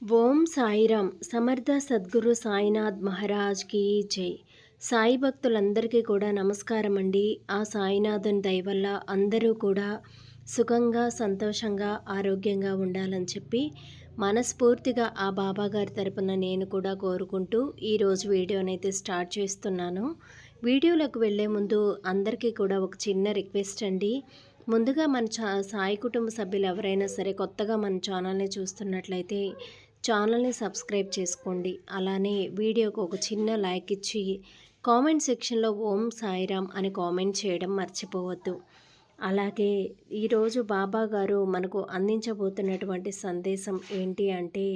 ఓం సాయిరామ్ సమర్థ సద్గురు సాయినాథ్ మహారాజ్ కీ జై. సాయి భక్తులందరికీ కూడా నమస్కారం అండి. ఆ సాయినాథుని దయవల్ల అందరూ కూడా సుఖంగా సంతోషంగా ఆరోగ్యంగా ఉండాలని చెప్పి మనస్ఫూర్తిగా ఆ బాబా గారి తరపున నేను కూడా కోరుకుంటూ ఈరోజు వీడియోనైతే స్టార్ట్ చేస్తున్నాను. వీడియోలోకి వెళ్ళే ముందు అందరికీ కూడా ఒక చిన్న రిక్వెస్ట్ అండి. ముందుగా మన చా సాయి కుటుంబ సభ్యులు ఎవరైనా సరే కొత్తగా మన ఛానల్ని చూస్తున్నట్లయితే ఛానల్ని సబ్స్క్రైబ్ చేసుకోండి. అలానే వీడియోకు ఒక చిన్న లైక్ ఇచ్చి కామెంట్ సెక్షన్లో ఓం సాయిరామ్ అని కామెంట్ చేయడం మర్చిపోవద్దు. అలాగే ఈరోజు బాబా గారు మనకు అందించబోతున్నటువంటి సందేశం ఏంటి అంటే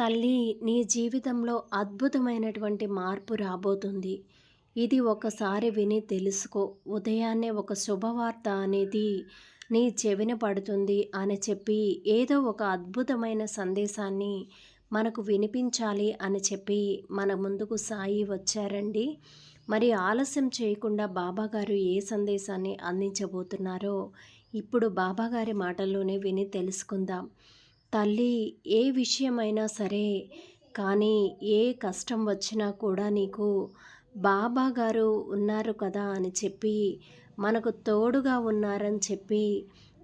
తల్లి నీ జీవితంలో అద్భుతమైనటువంటి మార్పు రాబోతుంది. ఇది ఒకసారి విని తెలుసుకో. ఉదయాన్నే ఒక శుభవార్త అనేది నీ చెవిన పడుతుంది అని చెప్పి ఏదో ఒక అద్భుతమైన సందేశాన్ని మనకు వినిపించాలి అని చెప్పి మన ముందుకు సాయి వచ్చారండి. మరి ఆలస్యం చేయకుండా బాబాగారు ఏ సందేశాన్ని అందించబోతున్నారో ఇప్పుడు బాబాగారి మాటల్లోనే విని తెలుసుకుందాం. తల్లి ఏ విషయమైనా సరే కానీ ఏ కష్టం వచ్చినా కూడా నీకు బాబాగారు ఉన్నారు కదా అని చెప్పి మనకు తోడుగా ఉన్నారని చెప్పి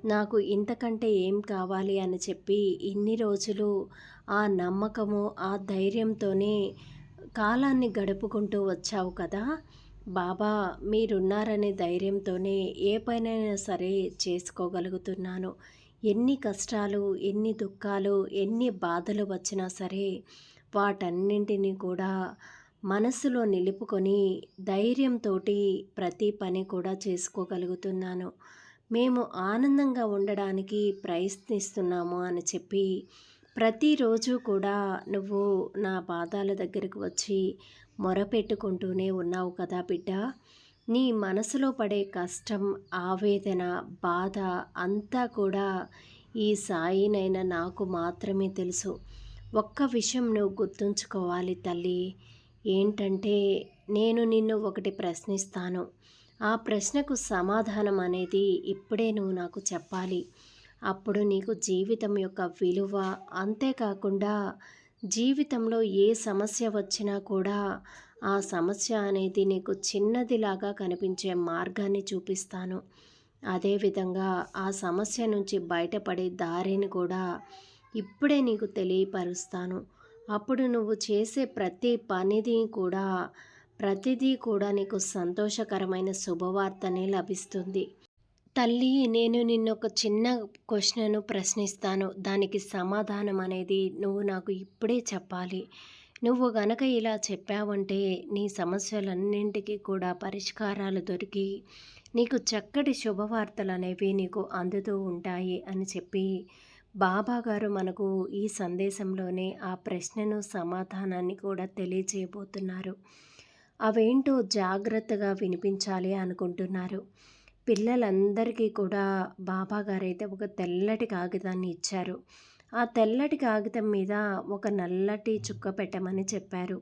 నాకు ఇంతకంటే ఏం కావాలి అని చెప్పి ఇన్ని రోజులు ఆ నమ్మకము ఆ ధైర్యంతోనే కాలాన్ని గడుపుకుంటూ వచ్చావు కదా. బాబా మీరున్నారనే ధైర్యంతోనే ఏ పనైనా సరే చేసుకోగలుగుతున్నాను. ఎన్ని కష్టాలు ఎన్ని దుఃఖాలు ఎన్ని బాధలు వచ్చినా సరే వాటన్నింటినీ కూడా మనసులో నిలుపుకొని ధైర్యంతో ప్రతి పని కూడా చేసుకోగలుగుతున్నాను. మేము ఆనందంగా ఉండడానికి ప్రయత్నిస్తున్నాము అని చెప్పి ప్రతిరోజు కూడా నువ్వు నా పాదాల దగ్గరకు వచ్చి మొరపెట్టుకుంటూనే ఉన్నావు కదా బిడ్డ. నీ మనసులో పడే కష్టం ఆవేదన బాధ అంతా కూడా ఈ సాయినైనా నాకు మాత్రమే తెలుసు. ఒక్క విషయం నువ్వు గుర్తుంచుకోవాలి తల్లి. ఏంటంటే నేను నిన్ను ఒకటి ప్రశ్నిస్తాను. ఆ ప్రశ్నకు సమాధానం అనేది ఇప్పుడే నువ్వు నాకు చెప్పాలి. అప్పుడు నీకు జీవితం యొక్క విలువ అంతేకాకుండా జీవితంలో ఏ సమస్య వచ్చినా కూడా ఆ సమస్య అనేది నీకు చిన్నదిలాగా కనిపించే మార్గాన్ని చూపిస్తాను. అదేవిధంగా ఆ సమస్య నుంచి బయటపడే దారిని కూడా ఇప్పుడే నీకు తెలియపరుస్తాను. అప్పుడు నువ్వు చేసే ప్రతి పనిది కూడా ప్రతిదీ కూడా నీకు సంతోషకరమైన శుభవార్తనే లభిస్తుంది. తల్లి నేను నిన్న ఒక చిన్న క్వశ్చన్ను ప్రశ్నిస్తాను. దానికి సమాధానం అనేది నువ్వు నాకు ఇప్పుడే చెప్పాలి. నువ్వు గనక ఇలా చెప్పావంటే నీ సమస్యలన్నింటికీ కూడా పరిష్కారాలు దొరికి నీకు చక్కటి శుభవార్తలు అనేవి నీకు అందుతూ ఉంటాయి అని చెప్పి బాబాగారు మనకు ఈ సందేశంలోనే ఆ ప్రశ్నను సమాధానాన్ని కూడా తెలియచేయబోతున్నారు. అవేంటో జాగ్రత్తగా వినిపించాలి అనుకుంటున్నారు. పిల్లలందరికీ కూడా బాబాగారైతే ఒక తెల్లటి కాగితాన్ని ఇచ్చారు. ఆ తెల్లటి కాగితం మీద ఒక నల్లటి చుక్క పెట్టమని చెప్పారు.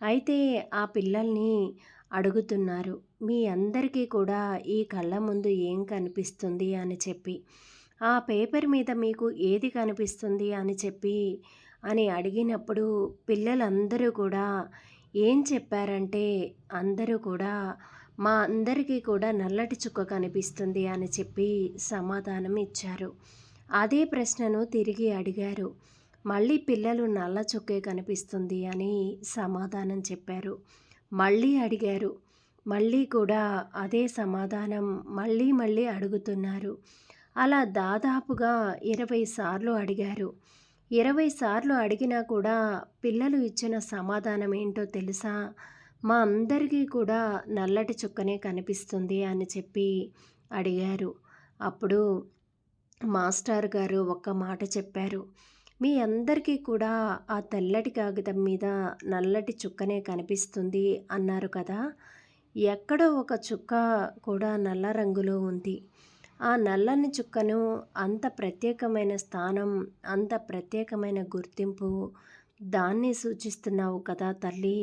అయితే ఆ పిల్లల్ని అడుగుతున్నారు మీ అందరికీ కూడా ఈ కళ్ళ ముందు ఏం కనిపిస్తుంది? అని చెప్పి. ఆ పేపర్ మీద మీకు ఏది కనిపిస్తుంది అని చెప్పి అని అడిగినప్పుడు పిల్లలందరూ కూడా ఏం చెప్పారంటే అందరూ కూడా మా అందరికీ కూడా నల్లటి చుక్క కనిపిస్తుంది అని చెప్పి సమాధానం ఇచ్చారు. అదే ప్రశ్నను తిరిగి అడిగారు. మళ్ళీ పిల్లలు నల్ల చుక్కే కనిపిస్తుంది అని సమాధానం చెప్పారు. మళ్ళీ అడిగారు. మళ్ళీ కూడా అదే సమాధానం మళ్ళీ మళ్ళీ అడుగుతున్నారు. అలా దాదాపుగా ఇరవై సార్లు అడిగారు. ఇరవై సార్లు అడిగినా కూడా పిల్లలు ఇచ్చిన సమాధానం ఏంటో తెలుసా? మా అందరికీ కూడా నల్లటి చుక్కనే కనిపిస్తుంది అని చెప్పి అడిగారు. అప్పుడు మాస్టర్ గారు ఒక్క మాట చెప్పారు. మీ అందరికీ కూడా ఆ తెల్లటి కాగితం మీద నల్లటి చుక్కనే కనిపిస్తుంది అన్నారు కదా? ఎక్కడో ఒక చుక్క కూడా నల్ల రంగులో ఉంది. ఆ నల్లని చుక్కను అంత ప్రత్యేకమైన స్థానం అంత ప్రత్యేకమైన గుర్తింపు దాన్ని సూచిస్తున్నావు కదా తల్లి.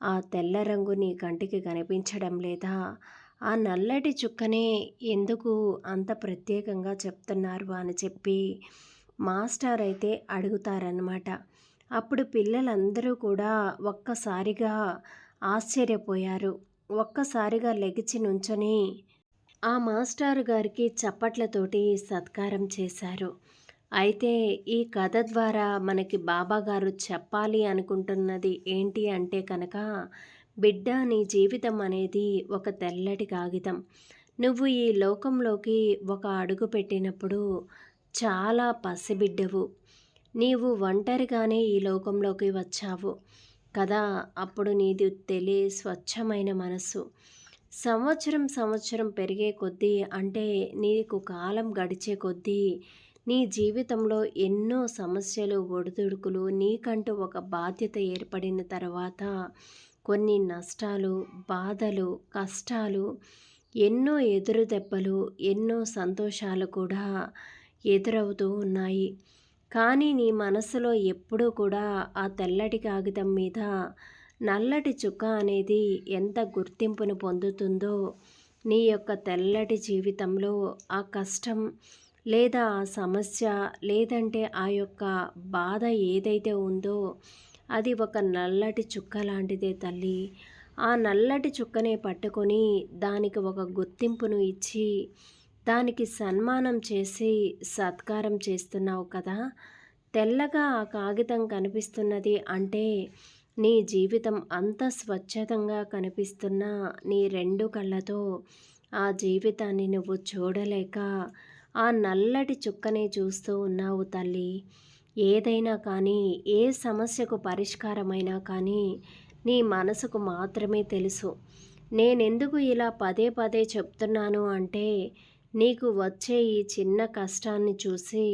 ఆ తెల్ల రంగు నీ కంటికి కనిపించడం లేదా? ఆ నల్లటి చుక్కనే ఎందుకు అంత ప్రత్యేకంగా చెప్తున్నారు అని చెప్పి మాస్టర్ అయితే అడుగుతారనమాట అప్పుడు పిల్లలందరూ కూడా ఒక్కసారిగా ఆశ్చర్యపోయారు. ఒక్కసారిగా లెగిచి నుంచొని ఆ మాస్టారు గారికి చప్పట్లతోటి సత్కారం చేశారు. అయితే ఈ కథ ద్వారా మనకి బాబాగారు చెప్పాలి అనుకుంటున్నది ఏంటి అంటే కనుక బిడ్డ నీ జీవితం అనేది ఒక తెల్లటి కాగితం. నువ్వు ఈ లోకంలోకి ఒక అడుగు పెట్టినప్పుడు చాలా పసిబిడ్డవు. నీవు ఒంటరిగానే ఈ లోకంలోకి వచ్చావు. కదా అప్పుడు నీది తెలియ స్వచ్ఛమైన మనస్సు సంవత్సరం సంవత్సరం పెరిగే కొద్దీ అంటే నీకు కాలం గడిచే కొద్దీ నీ జీవితంలో ఎన్నో సమస్యలు ఒడిదుడుకులు నీకంటూ ఒక బాధ్యత ఏర్పడిన తర్వాత కొన్ని నష్టాలు బాధలు కష్టాలు ఎన్నో ఎదురు దెబ్బలు ఎన్నో సంతోషాలు కూడా ఎదురవుతూ ఉన్నాయి. కానీ నీ మనసులో ఎప్పుడూ కూడా ఆ తెల్లటి కాగితం మీద నల్లటి చుక్క అనేది ఎంత గుర్తింపును పొందుతుందో నీ యొక్క తెల్లటి జీవితంలో ఆ కష్టం లేదా ఆ సమస్య లేదంటే ఆ యొక్క బాధ ఏదైతే ఉందో అది ఒక నల్లటి చుక్క లాంటిదే తల్లి. ఆ నల్లటి చుక్కనే పట్టుకొని దానికి ఒక గుర్తింపును ఇచ్చి దానికి సన్మానం చేసి సత్కారం చేస్తున్నావు కదా? తెల్లగా ఆ కాగితం కనిపిస్తున్నది అంటే నీ జీవితం అంత స్వచ్ఛతంగా కనిపిస్తున్న నీ రెండు కళ్ళతో ఆ జీవితాన్ని నువ్వు చూడలేక ఆ నల్లటి చుక్కనే చూస్తూ ఉన్నావు తల్లి. ఏదైనా కానీ ఏ సమస్యకు పరిష్కారమైనా కానీ నీ మనసుకు మాత్రమే తెలుసు. నేనెందుకు ఇలా పదే పదే చెప్తున్నాను అంటే నీకు వచ్చే ఈ చిన్న కష్టాన్ని చూసి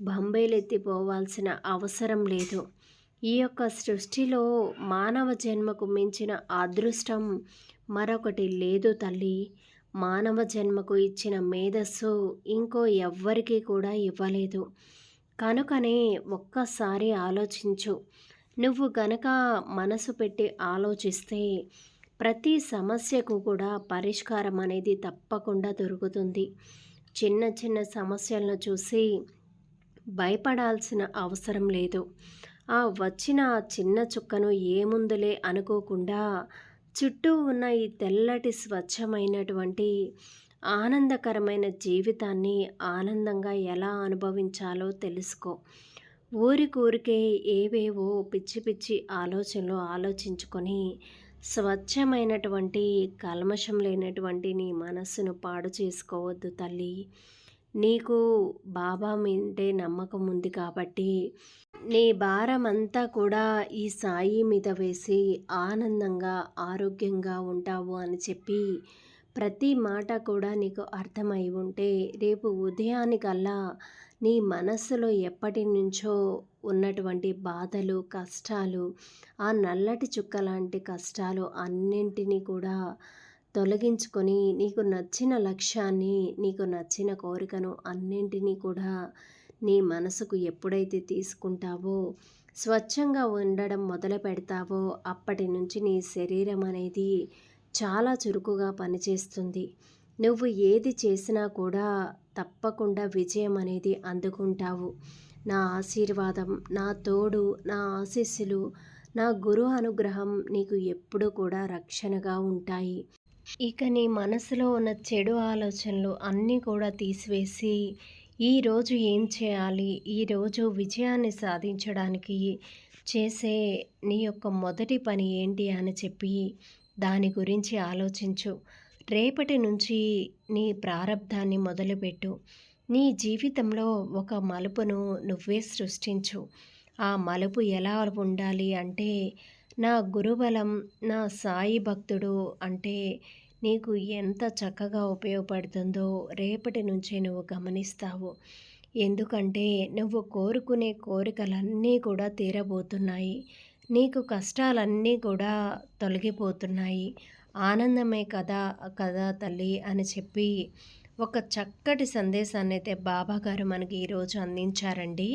బంబేలెత్తిపోవాల్సిన అవసరం లేదు. ఈ యొక్క సృష్టిలో మానవ జన్మకు మించిన అదృష్టం మరొకటి లేదు తల్లి. మానవ జన్మకు ఇచ్చిన మేధస్సు ఇంకో ఎవ్వరికీ కూడా ఇవ్వలేదు. కనుకనే ఒక్కసారి ఆలోచించు. నువ్వు గనక మనసు పెట్టి ఆలోచిస్తే ప్రతి సమస్యకు కూడా పరిష్కారం అనేది తప్పకుండా దొరుకుతుంది. చిన్న చిన్న సమస్యలను చూసి భయపడాల్సిన అవసరం లేదు. ఆ వచ్చిన ఆ చిన్న చుక్కను ఏముందులే అనుకోకుండా చుట్టూ ఉన్న ఈ తెల్లటి స్వచ్ఛమైనటువంటి ఆనందకరమైన జీవితాన్ని ఆనందంగా ఎలా అనుభవించాలో తెలుసుకో. ఊరికూరికే ఏవేవో పిచ్చి పిచ్చి ఆలోచనలు ఆలోచించుకొని స్వచ్ఛమైనటువంటి కల్మషం లేనటువంటి నీ మనస్సును పాడు చేసుకోవద్దు తల్లి. నీకు బాబా మీదే నమ్మకం ఉంది కాబట్టి నీ భారం అంతా కూడా ఈ సాయి మీద వేసి ఆనందంగా ఆరోగ్యంగా ఉంటావు అని చెప్పి ప్రతి మాట కూడా నీకు అర్థమై ఉంటే రేపు ఉదయానికల్లా నీ మనస్సులో ఎప్పటి నుంచో ఉన్నటువంటి బాధలు కష్టాలు ఆ నల్లటి చుక్క లాంటి కష్టాలు అన్నింటినీ కూడా తొలగించుకొని నీకు నచ్చిన లక్ష్యాన్ని నీకు నచ్చిన కోరికను అన్నింటినీ కూడా నీ మనసుకు ఎప్పుడైతే తీసుకుంటావో స్వచ్ఛంగా ఉండడం మొదలు పెడతావో అప్పటి నుంచి నీ శరీరం అనేది చాలా చురుకుగా పనిచేస్తుంది. నువ్వు ఏది చేసినా కూడా తప్పకుండా విజయం అనేది అందుకుంటావు. నా ఆశీర్వాదం నా తోడు నా ఆశీస్సులు నా గురు అనుగ్రహం నీకు ఎప్పుడూ కూడా రక్షణగా ఉంటాయి. ఇక నీ మనసులో ఉన్న చెడు ఆలోచనలు అన్నీ కూడా తీసివేసి ఈరోజు ఏం చేయాలి? ఈరోజు విజయాన్ని సాధించడానికి చేసే నీ యొక్క మొదటి పని ఏంటి అని చెప్పి దాని గురించి ఆలోచించు. రేపటి నుంచి నీ ప్రారంధాన్ని మొదలుపెట్టు. నీ జీవితంలో ఒక మలుపును నువ్వే సృష్టించు. ఆ మలుపు ఎలా ఉండాలి అంటే నా గురుబలం నా సాయి భక్తుడు అంటే నీకు ఎంత చక్కగా ఉపయోగపడుతుందో రేపటి నుంచే నువ్వు గమనిస్తావు. ఎందుకంటే నువ్వు కోరుకునే కోరికలన్నీ కూడా తీరబోతున్నాయి. నీకు కష్టాలన్నీ కూడా తొలగిపోతున్నాయి. ఆనందమే కదా కదా తల్లి అని చెప్పి ఒక చక్కటి సందేశాన్ని అయితే బాబాగారు మనకి ఈరోజు అందించారండి.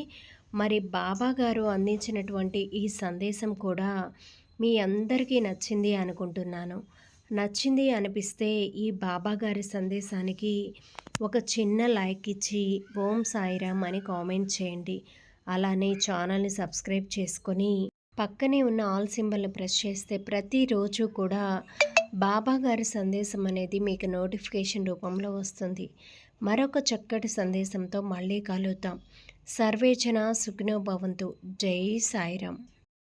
మరి బాబా గారు అందించినటువంటి ఈ సందేశం కూడా మీ అందరికీ నచ్చింది అనుకుంటున్నాను. నచ్చింది అనిపిస్తే ఈ బాబాగారి సందేశానికి ఒక చిన్న లైక్ ఇచ్చి ఓం సాయిరామ్ అని కామెంట్ చేయండి. అలానే ఛానల్ని సబ్స్క్రైబ్ చేసుకొని పక్కనే ఉన్న ఆల్ సింబల్ని ప్రెస్ చేస్తే ప్రతిరోజు కూడా బాబా గారి సందేశం అనేది మీకు నోటిఫికేషన్ రూపంలో వస్తుంది. మరొక చక్కటి సందేశంతో మళ్ళీ కలుద్దాం. సర్వేచన సుఖినో భవంతు. జై సాయిరామ్.